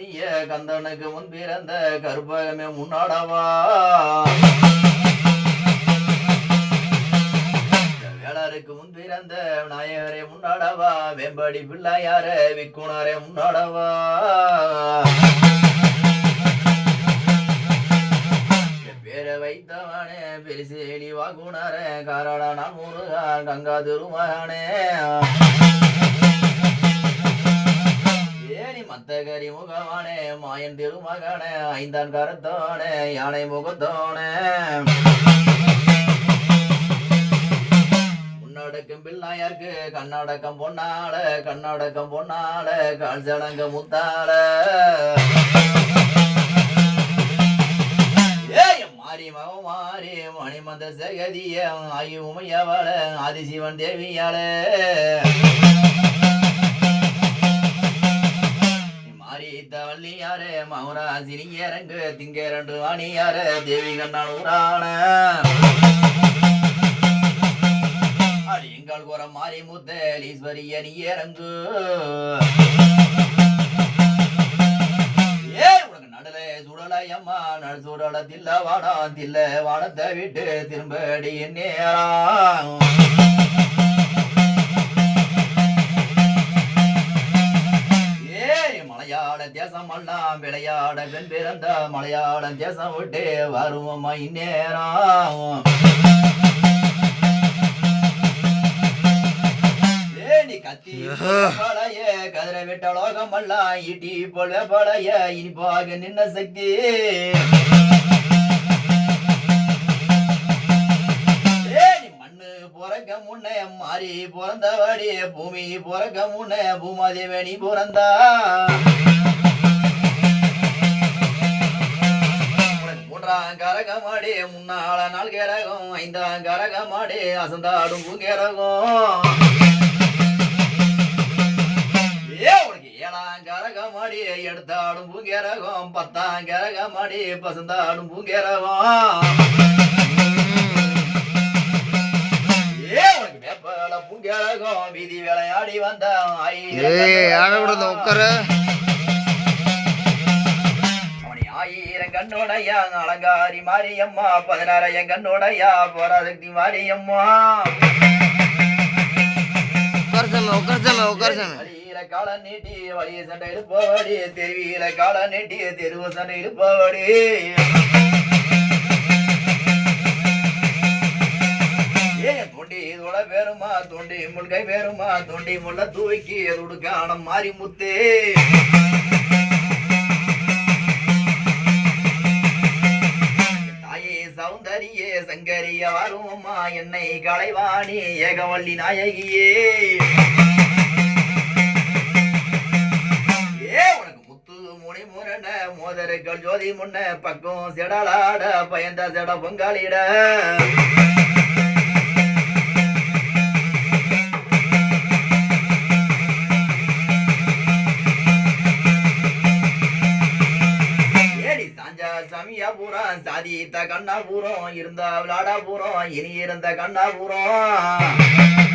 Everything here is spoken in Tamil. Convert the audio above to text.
மோதிய கந்தனுக்கு முன் பிறந்த கருப்பகமே முன்னாடவா? வேளாருக்கு முன் பிறந்த விநாயகரே முன்னாடவா? வேம்படி பிள்ளையார விக்குணரே முன்னாடவா? வைத்தவனே பெரிசேலி வாகுணர காரணா நான் முருகா கங்கா திருமகனே மத்தகரி முகவானே மாயன் திருமகனே ஐந்தான் கரத்தோனே யானை முகத்தோனே. முன்னடக்கம் பிள்ளையார்க்கு கண்ணடக்கம் பொன்னால கண்ணடக்கம் பொன்னால கால் சடங்க முத்தால மாறி மகம் மாறி மணிமந்த சகதிய ஆயு உமையவள ஆதிசிவன் தேவியாள. சிறியரங்கு இறங்கு திங்க வாணியார தேவி கண்ணான் ஊரான. அடி எங்கள் மாறி முத்தல் ஈஸ்வரிய நீ இறங்கு. ஏய் நடு சுடல தில்ல வாடம் தில்ல வாடத்தை விட்டு திரும்படி நேரம் தேசம் எல்லாம் விளையாட பெண் பிறந்த மலையாள தேசம் விட்டு வருவோமா இந்நேரம் பழைய கதிரை விட்ட லோகம் எல்லாம் இடி போல பழைய இனிப்பாக நின்ன சக்தி. பிறக்க முன்னே மாறி பிறந்தவடி பூமி பிறக்க முன்னே பூமாதேவனி பிறந்தா மூன்றாம் கரகமாடி முன்னால நாள் கரகம். ஐந்தாம் கரகமாடி அசந்தாடும் பூங்கரகம். ஏ உனக்கு ஏழாம் கரகமாடி எடுத்தாடும் பூங்கரகம். பத்தாம் கரகமாடி பசந்தாடும் பூங்கரகம். ஏ ஆடக்கூடாது உட்கார. கண்ணோடையா அலங்காரி மாரியம்மா பதினாறாயிரம் கண்ணோடையா போராசக்தி மாரியம்மா. கால நீட்டி வழிய சண்டை இருப்பவடி தெருவியில கால நீட்டி தெருவு சண்டை இருப்பவடி தொண்டி இதோட பேருமா தொண்டி முல்கை பேருமா தொண்டி முல்ல தூக்கி எதுடுக்கான மாறி முத்தே சௌந்தரியே சங்கரிய வருமா என்னை களைவாணி ஏகவள்ளி நாயகியே. ஏ உனக்கு முத்து முனை முரண மோதருக்கள் ஜோதி முன்ன பக்கம் செடலாட பயந்த செட பொங்காலிட. கண்ணா பூரம் இருந்தா விளாடா பூரம் இனி இருந்த கண்ணாபுரம்.